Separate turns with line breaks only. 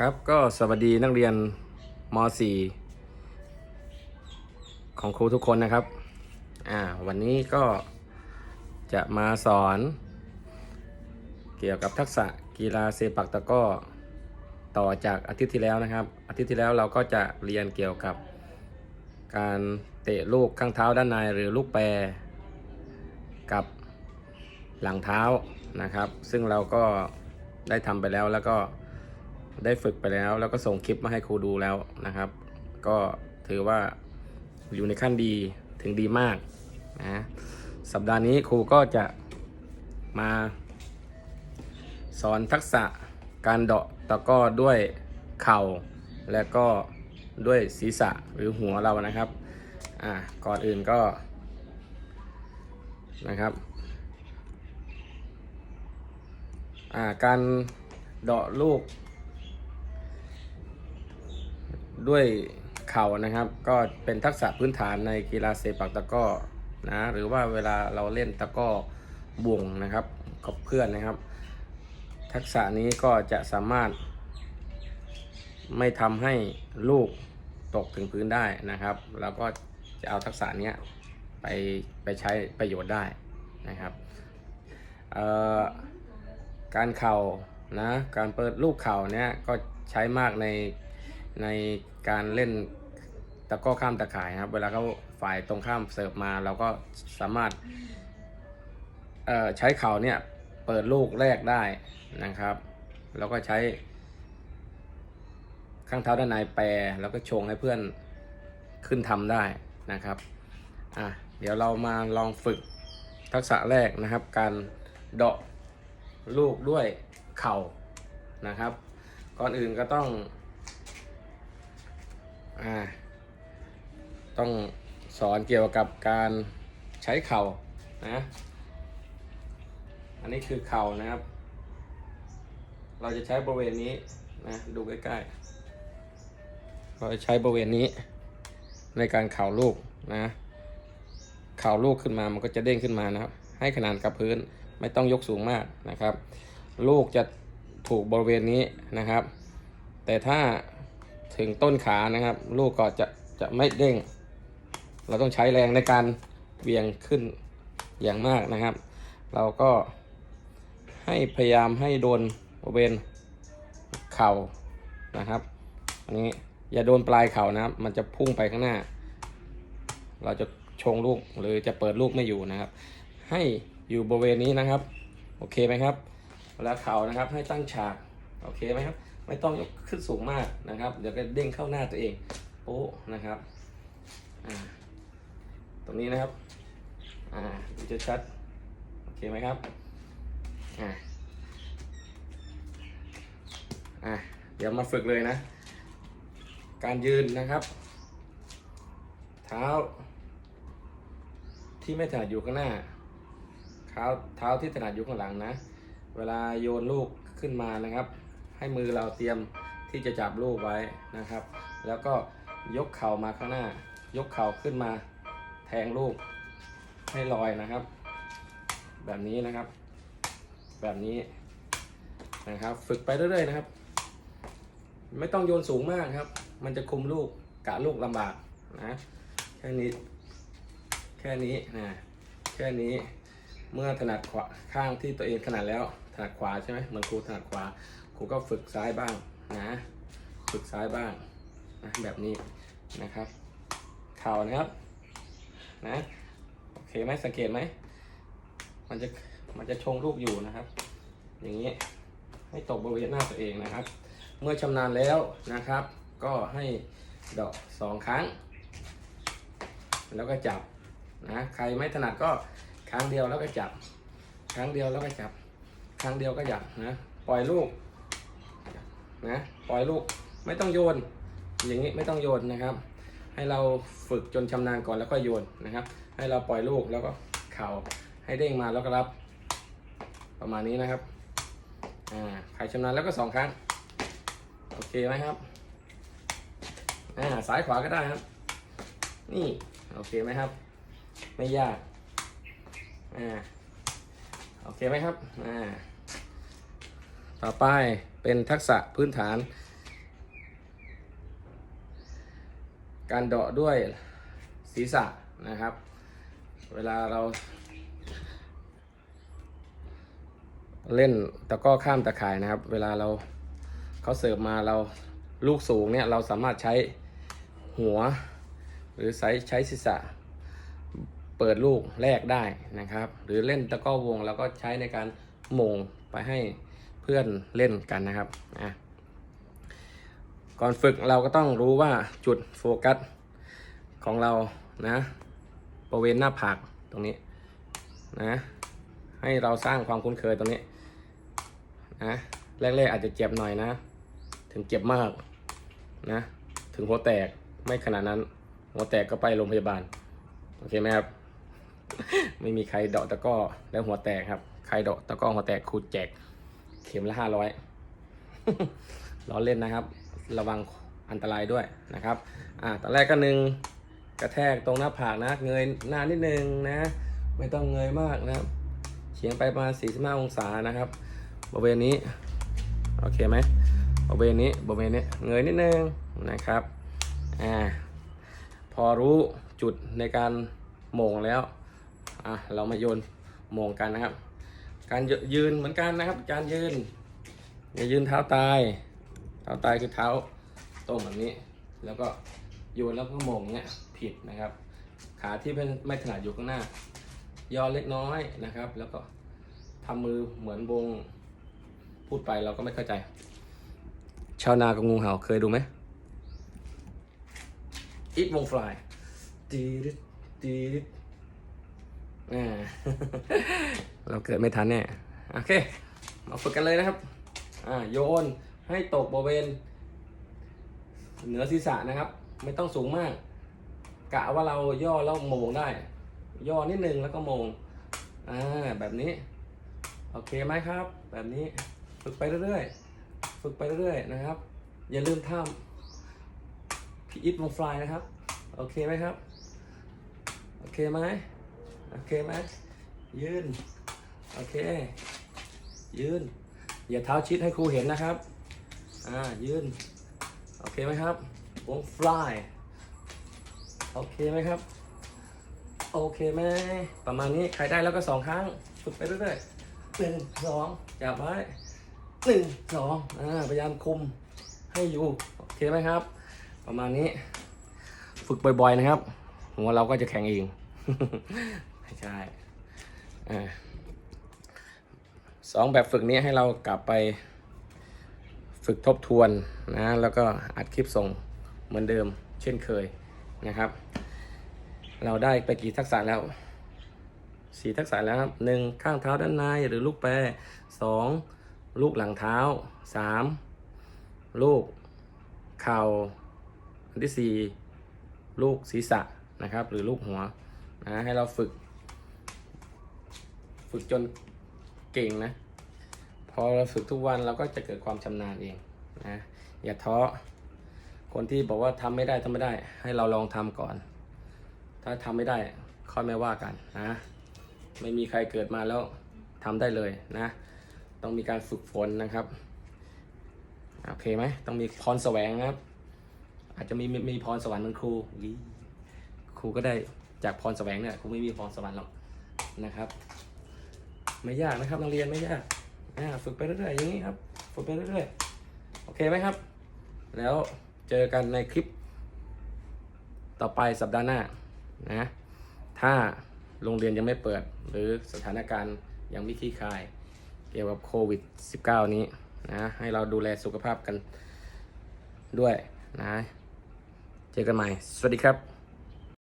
ครับก็สวัสดีนักเรียนม .4 ของครูทุกคนนะครับอ่าวันนี้ก็จะมาสอน เกี่ยวกับทักษะกีฬาเซปักตะก้อต่อจากอาทิตย์ที่แล้วนะครับ อาทิตย์ที่แล้วเราก็จะเรียนเกี่ยวกับการเตะลูกข้างเท้าด้านในหรือลูกแปรกับหลังเท้านะครับ ซึ่งเราก็ได้ทำไปแล้วแล้วก็ ได้ฝึกไปแล้ว แล้วก็ส่งคลิปมาให้ครูดูแล้วนะครับ ก็ถือว่าอยู่ในขั้นดีถึงดีมากนะสัปดาห์นี้ครูก็จะมาสอนทักษะการเดาะตะก้อด้วยเข่า และก็ด้วยศีรษะหรือหัวเรานะครับอ่าก่อนอื่นก็นะครับอ่าการเดาะลูก ด้วยเข่านะครับ ก็เป็นทักษะพื้นฐานในกีฬาเซปักตะก้อนะหรือว่าเวลาเราเล่นตะก้อบ่วงนะครับกับเพื่อนนะครับ ทักษะนี้ก็จะสามารถ ไม่ทำให้ลูกตกถึงพื้นได้นะครับแล้วก็จะเอาทักษะนี้ไปไปใช้ประโยชน์ได้นะครับการเข่านะการเปิดลูกเข่าเนี้ยก็ใช้มากใน ในการเล่นตะก้อข้ามตะข่ายนะครับ เวลาเขาฝ่ายตรงข้ามเสิร์ฟมาเราก็สามารถใช้เข่าเนี่ยเปิดลูกแรกได้นะครับแล้วก็ใช้ข้างเท้าด้านในแปรแล้วก็ชงให้เพื่อนขึ้นทำได้นะครับอะเดี๋ยวเรามาลองฝึกทักษะแรกนะครับ การเดาะลูกด้วยเข่านะครับ ก่อนอื่นก็ต้อง อ่าต้องสอนเกี่ยวกับการใช้เข่านะ อันนี้คือเข่านะครับ เราจะใช้บริเวณนี้นะดูใกล้ๆ เราจะใช้บริเวณนี้ในการเข่าลูกนะ เข่าลูกขึ้นมามันก็จะเด้งขึ้นมานะครับ ให้ขนานกับพื้นไม่ต้องยกสูงมากนะครับ ลูกจะถูกบริเวณนี้นะครับ แต่ถ้า ถึงต้นขานะครับ ลูกก็จะจะไม่เด้ง เราต้องใช้แรงในการเวียงขึ้นอย่างมากนะครับ เราก็ให้พยายามให้โดนบริเวณเข่านะครับอันนี้อย่าโดนปลายเข่านะครับ มันจะพุ่งไปข้างหน้า เราจะชงลูกหรือจะเปิดลูกไม่อยู่นะครับ ให้อยู่บริเวณนี้นะครับ โอเคไหมครับเวลาเข่านะครับให้ตั้งฉาก โอเคไหมครับ ไม่ต้องยกขึ้นสูงมากนะครับ เดี๋ยวก็เด้งเข้าหน้าตัวเองโป๊ะนะครับตรงนี้นะครับอ่าดูจะชัดโอเคไหมครับอ่าอ่าเดี๋ยวมาฝึกเลยนะ การยืนนะครับ เท้า ที่ไม่ถนัดอยู่ข้างหน้าเท้าเท้าที่ถนัดอยู่ข้างหลังนะ เวลาโยนลูกขึ้นมานะครับ ให้มือเราเตรียมที่จะจับลูกไว้นะครับ แล้วก็ยกเข่ามาข้างหน้า ยกเข่าขึ้นมาแทงลูกให้ลอยนะครับ แบบนี้นะครับ แบบนี้นะครับ ฝึกไปเรื่อยๆนะครับ ไม่ต้องโยนสูงมากครับ มันจะคุมลูกกะลูกลำบากนะแค่นี้แค่นี้นะแค่นี้เมื่อถนัดขวาข้างที่ตัวเองถนัดแล้วถนัดขวาใช่ไหมเหมือนครูถนัดขวา ครูก็ฝึกซ้ายบ้างนะฝึกซ้ายบ้างนะแบบนี้นะครับเข่านะครับนะโอเคไหมสังเกตไหมมันจะมันจะชงลูกอยู่นะครับ อย่างนี้ให้ตกบริเวณหน้าตัวเองนะครับ เมื่อชำนาญแล้วนะครับ ก็ให้ดอกสองครั้ง แล้วก็จับนะใครไม่ถนัดก็ครั้งเดียวแล้วก็จับ ครั้งเดียวแล้วก็จับ ครั้งเดียวก็จับนะปล่อยลูก นะปล่อยลูกไม่ต้องโยน อย่างนี้ไม่ต้องโยนนะครับ ให้เราฝึกจนชำนาญก่อนแล้วก็โยนนะครับ ให้เราปล่อยลูกแล้วก็เข่าให้เด้งมาแล้วก็รับ ประมาณนี้นะครับอ่าใครชำนาญแล้วก็สองครั้งโอเคไหมครับอ่าซ้ายขวาก็ได้ครับ นี่โอเคไหมครับ ไม่ยากอ่าโอเคไหมครับอ่า ต่อไปเป็นทักษะพื้นฐาน การเดาะด้วยศีรษะนะครับ เวลาเรา เล่นตะก้อข้ามตะข่ายนะครับ เวลาเราเขาเสิร์ฟมาเราลูกสูงเนี่ยเราสามารถใช้หัว หรือใช้ใช้ศีรษะเปิดลูกแรกได้นะครับ หรือเล่นตะก้อวงแล้วก็ใช้ในการมงไปให้ เพื่อนเล่นกันนะครับอะก่อนฝึกเราก็ต้องรู้ว่าจุดโฟกัสของเรานะบริเวณหน้าผากตรงนี้นะให้เราสร้างความคุ้นเคยตรงนี้นะแรกๆอาจจะเจ็บหน่อยนะ ถึงเจ็บมากนะถึงหัวแตกไม่ขนาดนั้น หัวแตกก็ไปโรงพยาบาลโอเคไหมครับไม่มีใครเดาะตะก้อแล้วหัวแตกครับ ใครเดาะตะก้อหัวแตกครูแจก เข็มละห้าร้อยล้อเล่นนะครับ ระวังอันตรายด้วยนะครับอ่าตอนแรกก็หนึ่งกระแทกตรงหน้าผากนะ เงยหน้านิดนึงนะ ไม่ต้องเงยมากนะครับเฉียงไปประมาณ45องศานะครับบริเวณนี้โอเคไหมบริเวณนี้บริเวณนี้เงยนิดนึงนะครับอ่าพอรู้จุดในการโมงแล้วอะเรามาโยนโมงกันนะครับ การยืนเหมือนกันนะครับ การยืนอย่ายืนเท้าตาย เท้าตายคือเท้าตรงแบบนี้ แล้วก็โยนแล้วก็โหมงเนี่ยผิดนะครับ ขาที่เป็นไม่ถนัดอยู่ข้างหน้า ย่อเล็กน้อยนะครับ แล้วก็ทำมือเหมือนวงพูดไปเราก็ไม่เข้าใจ ชาวนากับงูเห่าเคยดูไหมอีทวงฟลายตีดิดตีดิดอ่า เราเกิดไม่ทันแน่โอเค มาฝึกกันเลยนะครับ อ่าโยนให้ตกบริเวณเหนือศีรษะนะครับ ไม่ต้องสูงมาก กะว่าเราย่อแล้วโมงได้ ย่อนิดนึงแล้วก็โมงอ่าแบบนี้ โอเคไหมครับ แบบนี้ฝึกไปเรื่อยๆฝึกไปเรื่อยๆนะครับ อย่าลืมทำพี่อิทวงฟลายนะครับ โอเคไหมครับ โอเคไหม โอเคไหมยืน โอเค ยืน อย่าเท้าชิดให้ครูเห็นนะครับ อ่า ยืน โอเคไหมครับวงฟลายโอเคไหมครับ โอเคไหมประมาณนี้ ใครได้แล้วก็สองครั้ง ฝึกไปเรื่อยๆหนึ่งสองจับไว้หนึ่งสองอ่า พยายามคุมให้อยู่ โอเคไหมครับ ประมาณนี้ ฝึกบ่อยๆนะครับ หัวเราก็จะแข็งเอง ใช่อ่สองแบบฝึกนี้ให้เรากลับไปฝึกทบทวนนะแล้วก็อัดคลิปส่งเหมือนเดิมเช่นเคยนะครับ เราได้ไปกี่ทักษะแล้วสี่ทักษะแล้วครับหนึ่งข้างเท้าด้านในหรือลูกแปรสองลูกหลังเท้าสามลูกเข่าอันที่สี่ลูกศีรษะนะครับ หรือลูกหัวนะให้เราฝึก ฝึกจนเก่งนะ พอเราฝึกทุกวันเราก็จะเกิดความชำนาญเองนะอย่าท้อคนที่บอกว่าทำไม่ได้ทำไม่ได้ ให้เราลองทำก่อน ถ้าทำไม่ได้ค่อยไม่ว่ากันนะไม่มีใครเกิดมาแล้วทำได้เลยนะ ต้องมีการฝึกฝนนะครับโอเคไหมต้องมีพรแสวงนะครับ อาจจะมีมีมพรสวรรค์เหมือนครูครูก็ได้จากพรแสวงเนี่ยครูไม่มีพรสวรรค์หรอกนะครับ ไม่ยากนะครับโรงเรียนไม่ยากอ่าฝึกไปเรื่อยๆอย่างนี้ครับฝึกไปเรื่อยๆโอเคไหมครับ แล้วเจอกันในคลิป ต่อไปสัปดาห์หน้านะถ้าโรงเรียนยังไม่เปิด หรือสถานการณ์ยังไม่คลี่คลาย เกี่ยวกับโควิด -19 นี้นะให้เราดูแลสุขภาพกันด้วยนะเจอกันใหม่ สวัสดีครับ